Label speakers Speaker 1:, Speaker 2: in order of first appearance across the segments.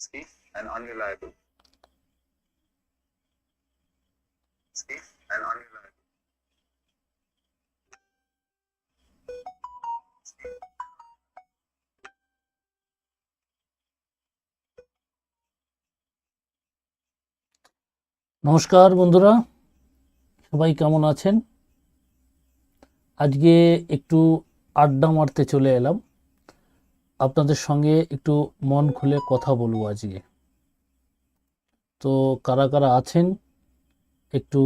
Speaker 1: safe and unreliable. Safe and unreliable.
Speaker 2: নমস্কার বন্ধুরা, সবাই কেমন আছেন আজকে একটু আড্ডা মারতে চলে এলাম আপনাদের সঙ্গে একটু মন খুলে কথা বলব আজকে। তো কারা কারা আছেন, একটু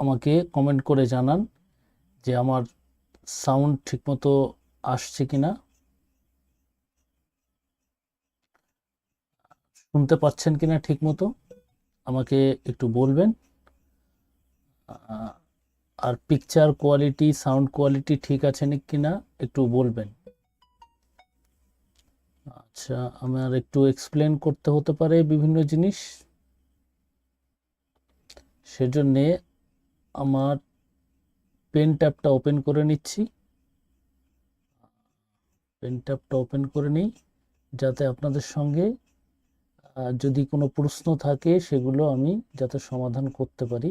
Speaker 2: আমাকে কমেন্ট করে জানান যে আমার সাউন্ড ঠিকমতো আসছে কি না শুনতে পাচ্ছেন কিনা ঠিকমতো, আমাকে একটু বলবেন। আর পিকচার কোয়ালিটি সাউন্ড কোয়ালিটি ঠিক আছে কিনা একটু বলবেন। আচ্ছা আমার একটু এক্সপ্লেন করতে হতে পারে বিভিন্ন জিনিস। সেজন্যে আমার পেন ট্যাবটা ওপেন করে নিচ্ছি। পেন ট্যাবটা ওপেন করে নিই, যাতে আপনাদের সঙ্গে যদি কোনো প্রশ্ন থাকে, সেগুলো আমি যাতে সমাধান করতে পারি,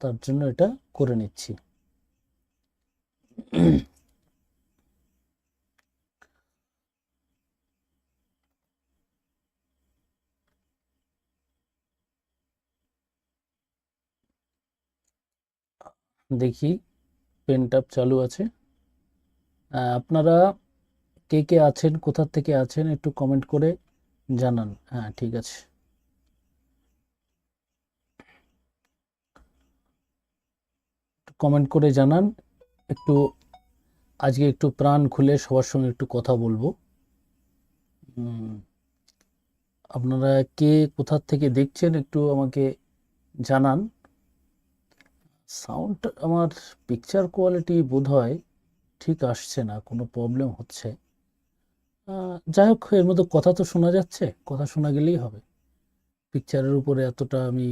Speaker 2: তার জন্য এটা করে নিচ্ছি। দেখি পেন ট্যাব চালু আছে। আপনারা কে কে আছেন, কোথা থেকে আছেন একটু কমেন্ট করে জানান। হ্যাঁ ঠিক আছে। কমেন্ট করে জানান। একটু, আজকে একটু প্রাণ খুলে সবার সঙ্গে একটু কথা বলব। আপনারা কে কোথা থেকে দেখছেন একটু আমাকে জানান। সাউন্ড আমার পিকচার কোয়ালিটি বোধহয় ঠিক আসছে না, কোনো প্রবলেম হচ্ছে। যাই হোক, এর মধ্যে কথা তো শোনা যাচ্ছে, কথা শোনা গেলেই হবে। পিকচারের উপরে এতটা আমি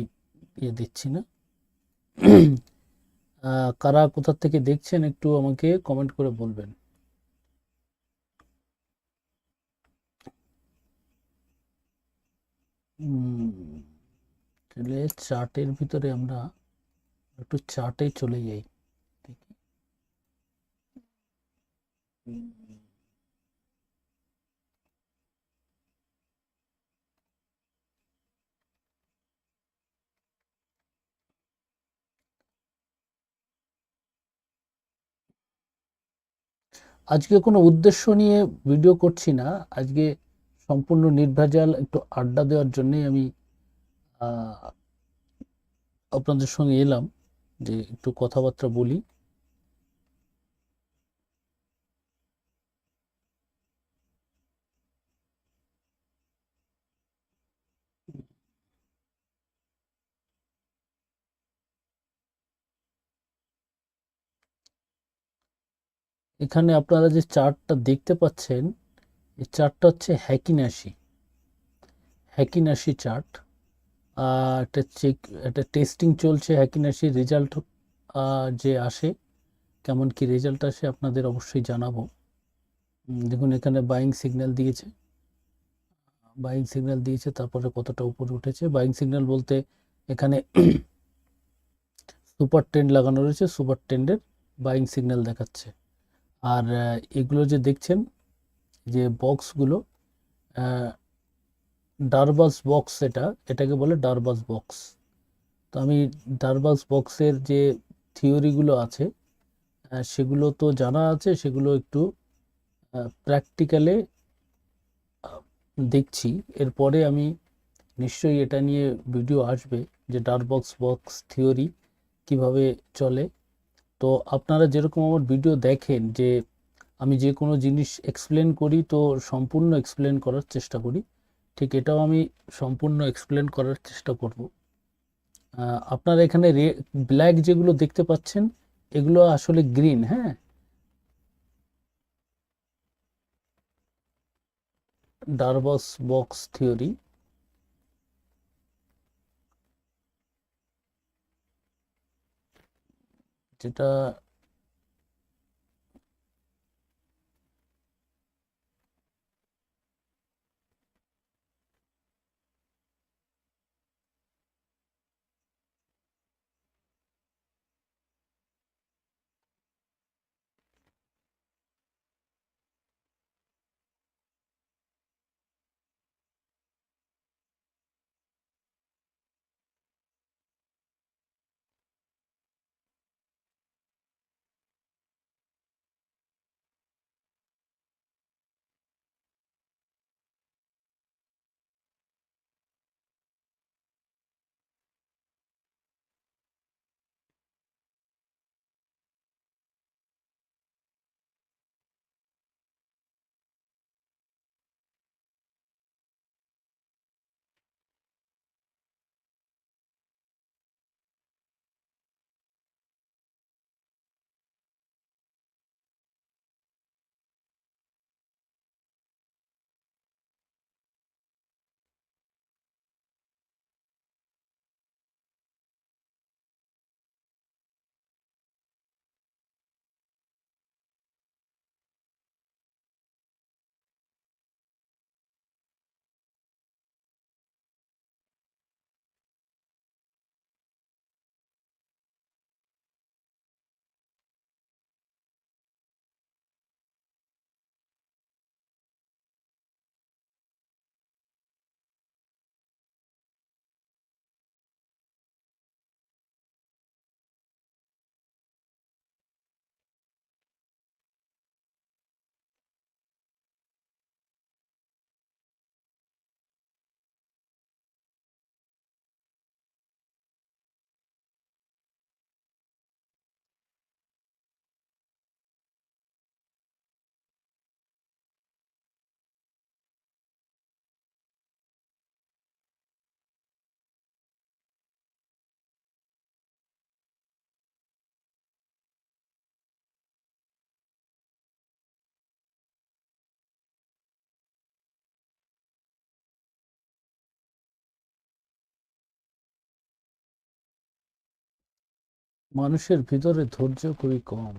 Speaker 2: ইয়ে দিচ্ছি না। কারা কোথা থেকে দেখছেন একটু আমাকে কমেন্ট করে বলবেন। চার্টের ভিতরে আমরা একটু চার্টে চলে যাই। দেখি আজকে কোনো উদ্দেশ্য নিয়ে ভিডিও করছি না। আজকে সম্পূর্ণ নির্ভেজাল একটু আড্ডা দেওয়ার জন্যই আমি আপনাদের সঙ্গে এলাম। যে একটু কথাবার্তা বলি। এখানে আপনারা যে চার্টটা দেখতে পাচ্ছেন, এই চার্টটা হচ্ছে heikin ashi. Heikin ashi chart. একটা চেক একটা টেস্টিং চলছে হ্যাকিনাশি রেজাল্ট যে আসে, কেমন কি রেজাল্ট আসে আপনাদের অবশ্যই জানাব। দেখুন, এখানে বাইং সিগন্যাল দিয়েছে। বাইং সিগন্যাল দিয়েছে, তারপরে কতটা উপরে উঠেছে। বাইং সিগন্যাল বলতে এখানে সুপার ট্রেন্ড লাগানো রয়েছে সুপার ট্রেন্ডের বাইং সিগন্যাল দেখাচ্ছে। আর এগুলো যে দেখছেন, যে বক্সগুলো ডারবাস বক্স এটা, এটাকে বলে ডারবাস বক্স তো আমি ডারবাস বক্সের যে থিওরিগুলো আছে সেগুলো তো জানা আছে, সেগুলো একটু প্র্যাকটিক্যালে দেখছি। এরপরে আমি নিশ্চয়ই এটা নিয়ে ভিডিও আসবে যে ডারবক্স বক্স থিওরি কীভাবে চলে। তো আপনারা যেরকম আমার ভিডিও দেখেন যে আমি যে কোনো জিনিস এক্সপ্লেন করি, তো সম্পূর্ণ এক্সপ্লেন করার চেষ্টা করি। ঠিক এটাও আমি সম্পূর্ণ এক্সপ্লেন করার চেষ্টা করব। আপনারা এখানে ব্ল্যাক যেগুলো দেখতে পাচ্ছেন, এগুলো আসলে গ্রিন হ্যাঁ? ডারবাস বক্স থিওরি যেটা মানুষের ভিতরে ধৈর্য খুবই কম।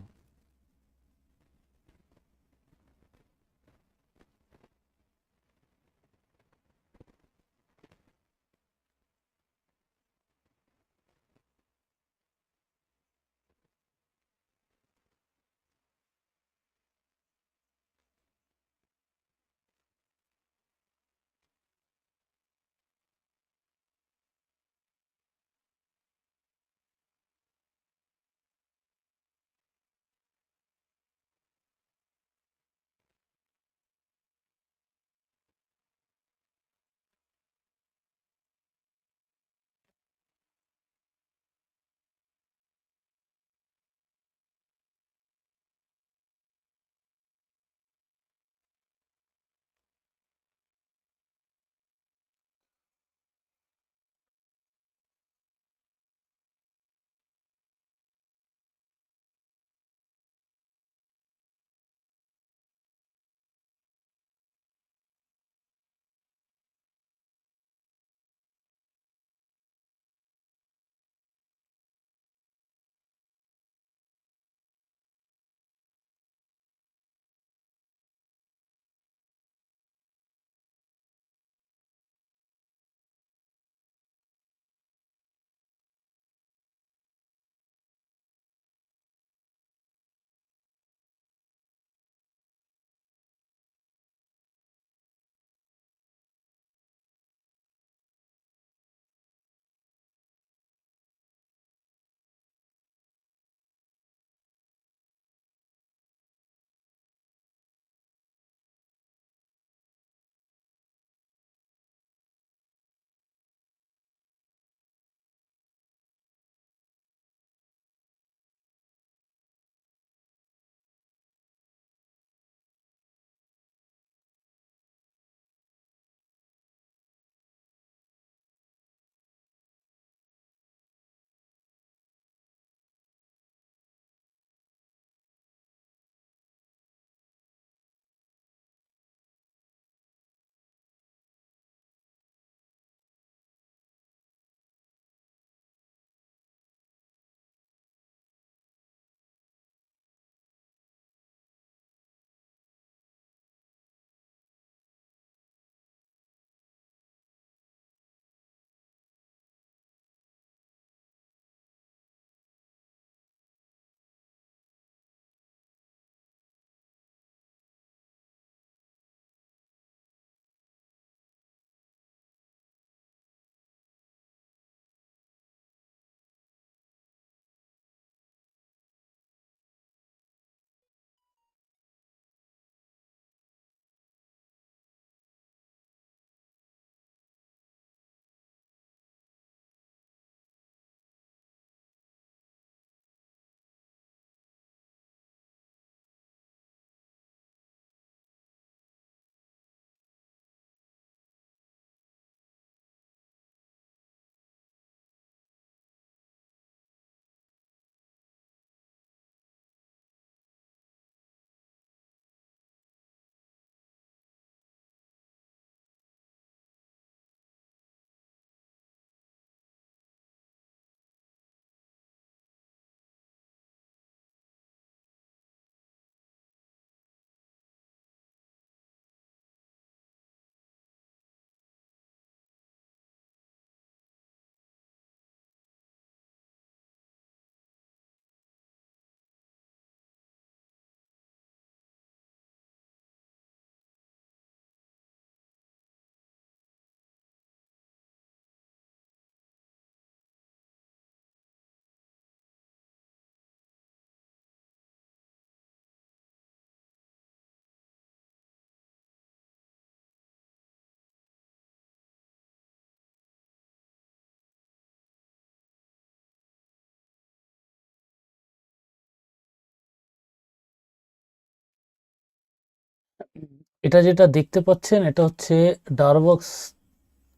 Speaker 2: এটা যেটা দেখতে পাচ্ছেন, এটা হচ্ছে ডারবক্স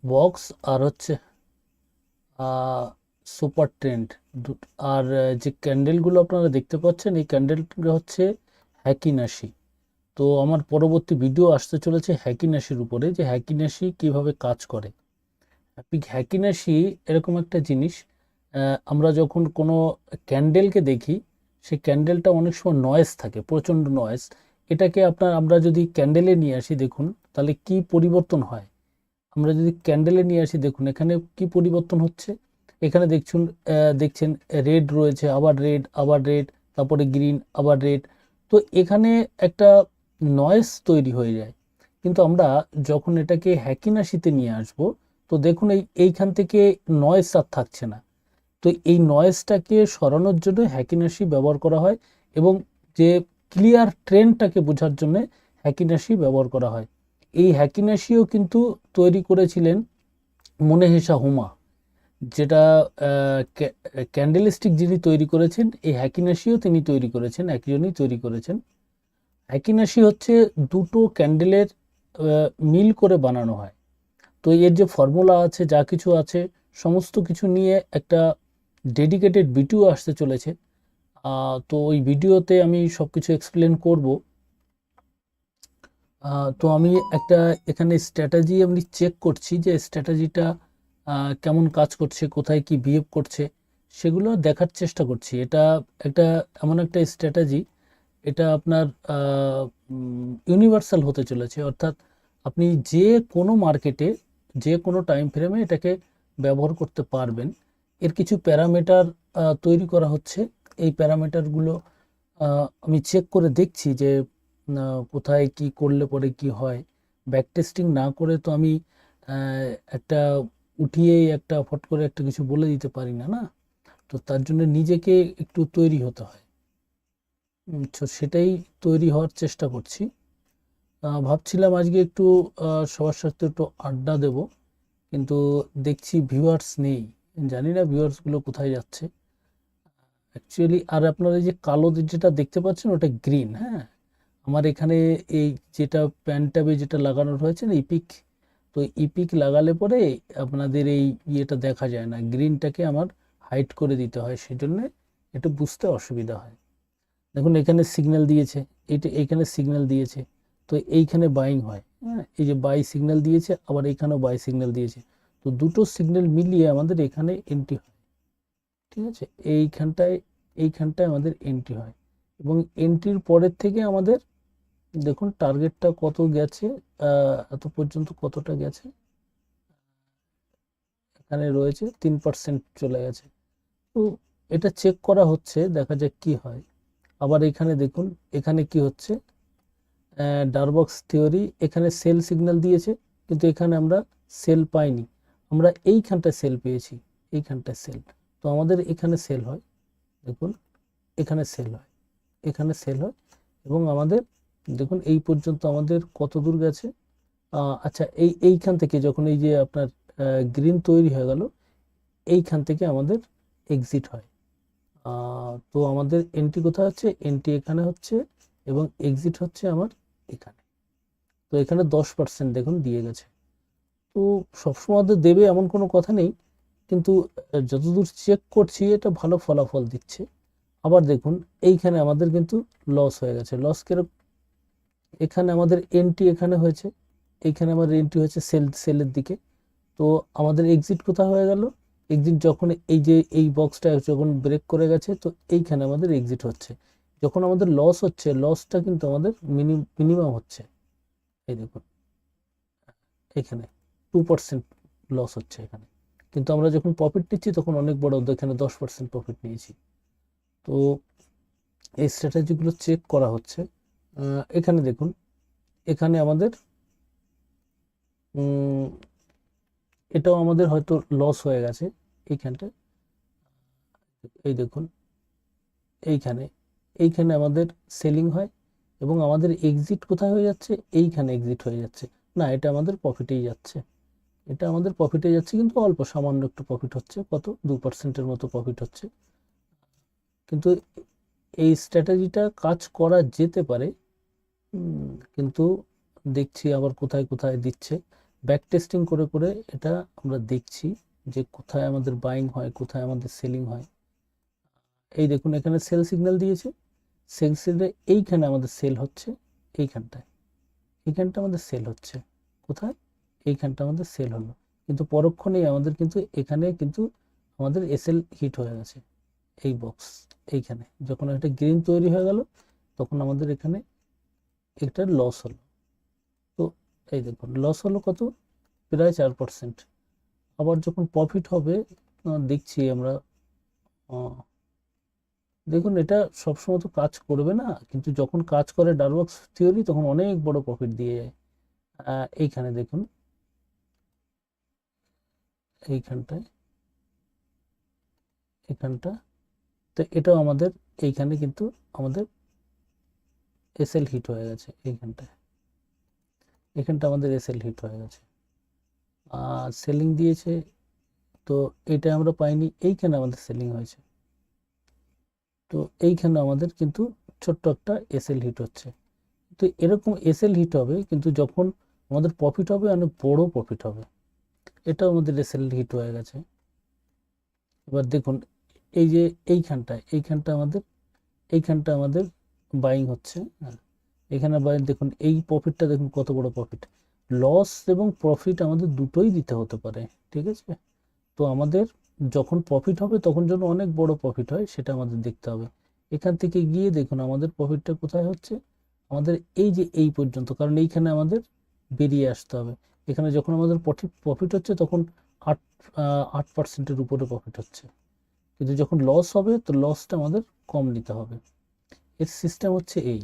Speaker 2: বক্স আর হচ্ছে সুপার ট্রেন্ড আর যে ক্যান্ডেলগুলো আপনারা দেখতে পাচ্ছেন, এই ক্যান্ডেলগুলো হচ্ছে হ্যাকিনাশি তো আমার পরবর্তী ভিডিও আসতে চলেছে হ্যাকিনাশির উপরে, যে হ্যাকিনাশি কীভাবে কাজ করে। হ্যাকিনাশি এরকম একটা জিনিস আমরা যখন কোনো ক্যান্ডেলকে দেখি সেই ক্যান্ডেলটা অনেক সময় নয়েজ থাকে, প্রচণ্ড নয়েজ এটাকে আপনার আমরা যদি ক্যান্ডেলে নিয়ে আসি দেখুন, তাহলে কি পরিবর্তন হয়? আমরা যদি ক্যান্ডেলে নিয়ে আসি দেখুন, এখানে কি পরিবর্তন হচ্ছে? এখানে দেখছুন দেখছেন রেড রয়েছে, আবার রেড আবার রেড তারপরে গ্রিন আবার রেড তো এখানে একটা নয়েজ তৈরি হয়ে যায়। কিন্তু আমরা যখন এটাকে হ্যাকিনাশিতে নিয়ে আসব, তো দেখুন এই, এইখান থেকে নয়েজ আর থাকছে না। তো এই নয়েজটাকে সরানোর জন্য হ্যাকিনাশি ব্যবহার করা হয় এবং যে ক্লিয়ার ট্রেন্ডটাকে বোঝার জন্য হ্যাকিনাশি ব্যবহার করা হয়। এই হ্যাকিনাশিও কিন্তু তৈরি করেছিলেন মনেহেসা হুমা যেটা ক্যান্ডেলস্টিক যিনি তৈরি করেছেন, এই হ্যাকিনাশিও তিনি তৈরি করেছেন একজনই তৈরি করেছেন। হ্যাকিনাশি হচ্ছে দুটো ক্যান্ডেলের মিল করে বানানো হয়। তো এর যে ফর্মুলা আছে, যা কিছু আছে, সমস্ত কিছু নিয়ে একটা ডেডিকেটেড ভিডিও আসতে চলেছে। তো ওই ভিডিওতে আমি সব কিছু এক্সপ্লেন করব তো আমি একটা এখানে স্ট্র্যাটেজি আমি চেক করছি যে স্ট্র্যাটেজিটা কেমন কাজ করছে, কোথায় কি বিহেভ করছে, সেগুলো দেখার চেষ্টা করছি। এটা একটা এমন একটা স্ট্র্যাটেজি এটা আপনার ইউনিভার্সাল হতে চলেছে। অর্থাৎ আপনি যে কোনো মার্কেটে যে কোনো টাইম ফ্রেমে এটাকে ব্যবহার করতে পারবেন। এর কিছু প্যারামিটার তৈরি করা হচ্ছে। এই প্যারামিটারগুলো আমি চেক করে দেখছি যে কোথায় কি করলে পরে কি হয়। ব্যাক টেস্টিং না করে তো আমি একটা উঠিয়েই একটা ফট করে একটা কিছু বলে দিতে পারি না না? তো তার জন্য নিজেকে একটু তৈরি হতে হয়। তো সেটাই তৈরি হওয়ার চেষ্টা করছি। ভাবছিলাম আজকে একটু সবার সাথে একটু আড্ডা দেব, কিন্তু দেখছি ভিউয়ার্স নেই। জানি না ভিউয়ার্সগুলো কোথায় যাচ্ছে। অ্যাকচুয়ালি আর আপনারা এই যে কালো যেটা দেখতে পাচ্ছেন, ওটা গ্রিন হ্যাঁ? আমার এখানে এই যেটা প্যান যেটা লাগানো রয়েছে না ইপিক তো ইপিক লাগালে পরে আপনাদের এই ইয়েটা দেখা যায় না। গ্রিনটাকে আমার হাইড করে দিতে হয়, সেজন্য একটু বুঝতে অসুবিধা হয়। দেখুন, এখানে সিগন্যাল দিয়েছে। এটা এইখানে সিগন্যাল দিয়েছে। তো এইখানে বাইং হয় হ্যাঁ? এই যে বাই সিগন্যাল দিয়েছে, আবার এখানেও বাই সিগন্যাল দিয়েছে। তো দুটো সিগন্যাল মিলিয়ে আমাদের এখানে এন্ট্রি হয়। ঠিক আছে? এইখানটায় এইখানটায় আমাদের এন্ট্রি হয়। এবং এন্ট্রির পরের থেকে আমাদের, দেখুন টার্গেটটা কত গেছে এত পর্যন্ত কতটা গেছে? এখানে রয়েছে তিন পার্সেন্ট চলে গেছে। তো এটা চেক করা হচ্ছে, দেখা যাক কি হয়। আবার এখানে দেখুন, এখানে কি হচ্ছে? ডারবক্স থিওরি এখানে সেল সিগন্যাল দিয়েছে, কিন্তু এখানে আমরা সেল পাইনি। আমরা এইখানটায় সেল পেয়েছি, এইখানটায় সেল তো আমাদের এখানে সেল হয়। দেখুন, এখানে সেল হয়। এখানে সেল হয় এবং আমাদের, দেখুন, এই পর্যন্ত আমাদের কত দূর গেছে? আচ্ছা এই, এইখান থেকে যখন এই যে আপনার গ্রিন তৈরি হয়ে গেল, এইখান থেকে আমাদের এক্সিট হয়। তো আমাদের এন্ট্রি কোথায় হচ্ছে? এন্ট্রি এখানে হচ্ছে এবং এক্সিট হচ্ছে আমার এখানে। তো এখানে দশ পার্সেন্ট দেখুন দিয়ে গেছে। তো সবসময় আমাদের দেবে এমন কোনো কথা নেই। কিন্তু যতদূর চেক করছি, এটা ভালো ফলাফল দিচ্ছে। আবার দেখুন, এইখানে আমাদের কিন্তু লস হয়ে গেছে। লস কীরকম এখানে আমাদের এন্ট্রি এখানে হয়েছে। এইখানে আমাদের এন্ট্রি হয়েছে সেল সেলের দিকে। তো আমাদের এক্সিট কোথায় হয়ে গেল? এক্সিট যখন এই যে, এই বক্সটা যখন ব্রেক করে গেছে, তো এইখানে আমাদের এক্সিট হচ্ছে। যখন আমাদের লস হচ্ছে লসটা কিন্তু আমাদের মিনিমাম হচ্ছে। এই দেখুন, এখানে টু পার্সেন্ট লস হচ্ছে এখানে। কিন্তু আমরা যখন প্রফিট নিচ্ছি তখন অনেক বড় এখানে দশ পার্সেন্ট প্রফিট নিয়েছি। তো এই স্ট্র্যাটেজিগুলো চেক করা হচ্ছে। এখানে দেখুন, এখানে আমাদের এটাও আমাদের হয়তো লস হয়ে গেছে এইখানটায় এই দেখুন, এইখানে এইখানে আমাদের সেলিং হয় এবং আমাদের এক্সিট কোথায় হয়ে যাচ্ছে? এইখানে এক্সিট হয়ে যাচ্ছে। না, এটা আমাদের প্রফিটেই যাচ্ছে। এটা আমাদের প্রফিটে যাচ্ছে, কিন্তু অল্প, সামান্য একটু প্রফিট হচ্ছে। কত? দু পার্সেন্টের মতো প্রফিট হচ্ছে। কিন্তু এই স্ট্র্যাটেজিটা কাজ করা যেতে পারে কিন্তু দেখছি আবার কোথায় কোথায় দিচ্ছে। ব্যাক টেস্টিং করে করে এটা আমরা দেখছি যে কোথায় আমাদের বাইং হয়, কোথায় আমাদের সেলিং হয়। এই দেখুন, এখানে সেল সিগন্যাল দিয়েছে। সেল সিগন্যালে এইখানে আমাদের সেল হচ্ছে, এইখানটায়। এইখানটা আমাদের সেল হচ্ছে। কোথায়? এইখানটা আমাদের সেল হলো। কিন্তু পরক্ষণেই আমাদের কিন্তু এখানে কিন্তু আমাদের এসএল হিট হয়ে গেছে। এই বক্স এইখানে। যখন একটা গ্রিন তৈরি হয়ে গেল, তখন আমাদের এখানে একটা লস হলো। তো এই দেখুন লস হলো কত? প্রায় চার পার্সেন্ট আবার যখন প্রফিট হবে দেখছি আমরা দেখুন, এটা সবসময় তো কাজ করবে না। কিন্তু যখন কাজ করে ডারবক্স থিওরি তখন অনেক বড় প্রফিট দিয়ে যায় এইখানে দেখুন এইখানটায়, এখানটা, তো এটাও আমাদের, এইখানে কিন্তু আমাদের এসএল হিট হয়ে গেছে এইখানটায়। এখানটা আমাদের এসএল হিট হয়ে গেছে। আর সেলিং দিয়েছে, তো এটা আমরা পাইনি, এইখানে আমাদের সেলিং হয়েছে। তো এইখানে আমাদের কিন্তু ছোট্ট একটা এসএল হিট হচ্ছে। তো এরকম এসএল হিট হবে, কিন্তু যখন আমাদের প্রফিট হবে, অনেক বড় প্রফিট হবে। এটাও আমাদের এসএল হিট হয়ে গেছে। এবার দেখুন, এই যে এইখানটায় এইখানটা আমাদের এইখানটা আমাদের বাইং হচ্ছে। হ্যাঁ এখানে বাইং দেখুন, এই প্রফিটটা দেখুন কত বড় প্রফিট লস এবং প্রফিট আমাদের দুটোই দিতে হতে পারে, ঠিক আছে? তো আমাদের যখন প্রফিট হবে, তখন যেন অনেক বড় প্রফিট হয়, সেটা আমাদের দেখতে হবে। এখান থেকে গিয়ে দেখুন, আমাদের প্রফিটটা কোথায় হচ্ছে? আমাদের এই যে এই পর্যন্ত, কারণ এইখানে আমাদের বেরিয়ে আসতে হবে। এখানে যখন আমাদের প্রফিট হচ্ছে তখন আট আট পার্সেন্টের উপরে প্রফিট হচ্ছে। কিন্তু যখন লস হবে, তো লসটা আমাদের কম নিতে হবে। এর সিস্টেম হচ্ছে এই।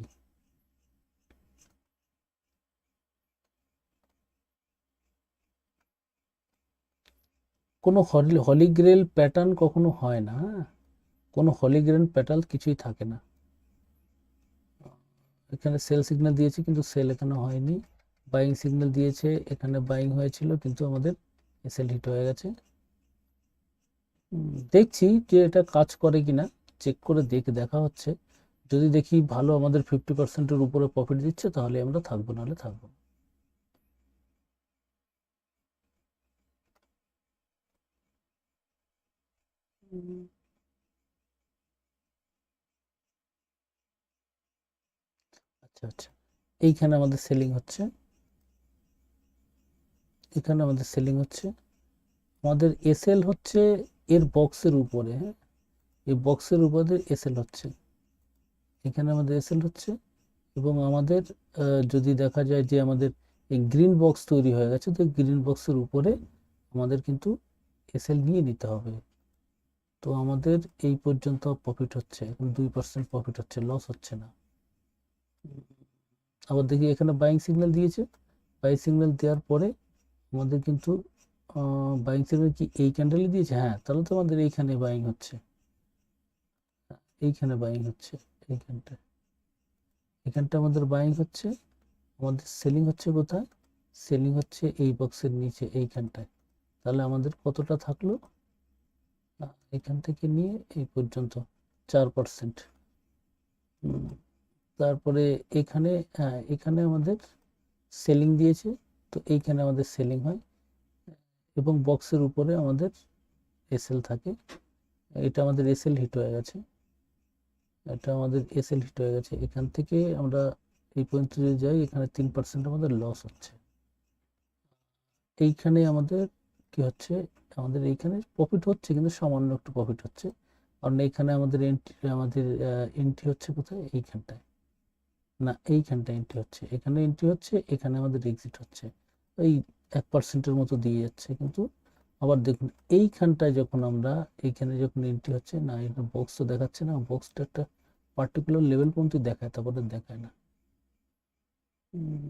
Speaker 2: কোনো হলি হলিগ্রেল প্যাটার্ন কখনো হয় না হ্যাঁ? কোনো হলিগ্রেন প্যাটার্ন কিছুই থাকে না। এখানে সেল সিগন্যাল দিয়েছে, কিন্তু সেল এখানে হয়নি। বাইং সিগন্যাল দিয়েছে, এখানে বাইং হয়েছিল, কিন্তু আমাদের এসএল হিট হয়ে গেছে। দেখছি যে এটা কাজ করে কিনা চেক করে দেখে দেখা হচ্ছে। যদি দেখি ভালো আমাদের ফিফটি পার্সেন্টের উপরে প্রফিট দিচ্ছে, তাহলে আমরা থাকব, নাহলে থাকব আচ্ছা আচ্ছা। এইখানে আমাদের সেলিং হচ্ছে। এখানে আমাদের সেলিং হচ্ছে। আমাদের এসএল হচ্ছে এর বক্সের উপরে হ্যাঁ? এই বক্সের উপরে এসএল হচ্ছে। এখানে আমাদের এসএল হচ্ছে এবং আমাদের যদি দেখা যায় যে আমাদের এই গ্রিন বক্স তৈরি হয়ে গেছে, তো গ্রিন বক্সের উপরে আমাদের কিন্তু এসএল নিয়ে নিতে হবে। তো আমাদের এই পর্যন্ত প্রফিট হচ্ছে, এখন দুই পার্সেন্ট প্রফিট হচ্ছে লস হচ্ছে না। আবার দেখি এখানে বাইং সিগন্যাল দিয়েছে। বাইং সিগন্যাল দেওয়ার পরে আমাদের কিন্তু বাইং সিগন্যাল কি এই ক্যান্ডেলে দিয়েছে? হ্যাঁ তাহলে তো আমাদের এইখানে বাইং হচ্ছে। এইখানে বাইং হচ্ছে এইখানটায় এখানটা আমাদের বাইং হচ্ছে, আমাদের সেলিং হচ্ছে কোথায়? সেলিং হচ্ছে এই বক্সের নিচে এইখানটায় তাহলে আমাদের কতটা থাকল? এখান থেকে নিয়ে এই পর্যন্ত, চার পার্সেন্ট তারপরে এখানে হ্যাঁ এখানে আমাদের সেলিং দিয়েছে। তো এইখানে আমাদের সেলিং হয় এবং বক্সের উপরে আমাদের এসএল থাকে। এটা আমাদের এসএল হিট হয়ে গেছে। এটা আমাদের এসএল হিট হয়ে গেছে। এখান থেকে আমরা এই পর্যন্ত যদি যাই, এখানে তিন পার্সেন্ট আমাদের লস হচ্ছে। এইখানে আমাদের কি হচ্ছে? আমাদের এইখানে প্রফিট হচ্ছে, কিন্তু সামান্য একটু প্রফিট হচ্ছে। কারণ এইখানে আমাদের এন্ট্রি আমাদের এন্ট্রি হচ্ছে কোথায়? এইখানটায়। না এইখানটা এন্ট্রি হচ্ছে। এখানে এন্ট্রি হচ্ছে, এখানে আমাদের এক্সিট হচ্ছে। এই এক পার্সেন্টের মতো দিয়ে যাচ্ছে। কিন্তু আবার দেখুন, এইখানটায় যখন আমরা, এইখানে যখন এন্ট্রি হচ্ছে, না এটা বক্স তো দেখাচ্ছে না বক্সটা একটা পার্টিকুলার লেভেল পর্যন্ত দেখায়, তারপরে দেখায় না। হুম।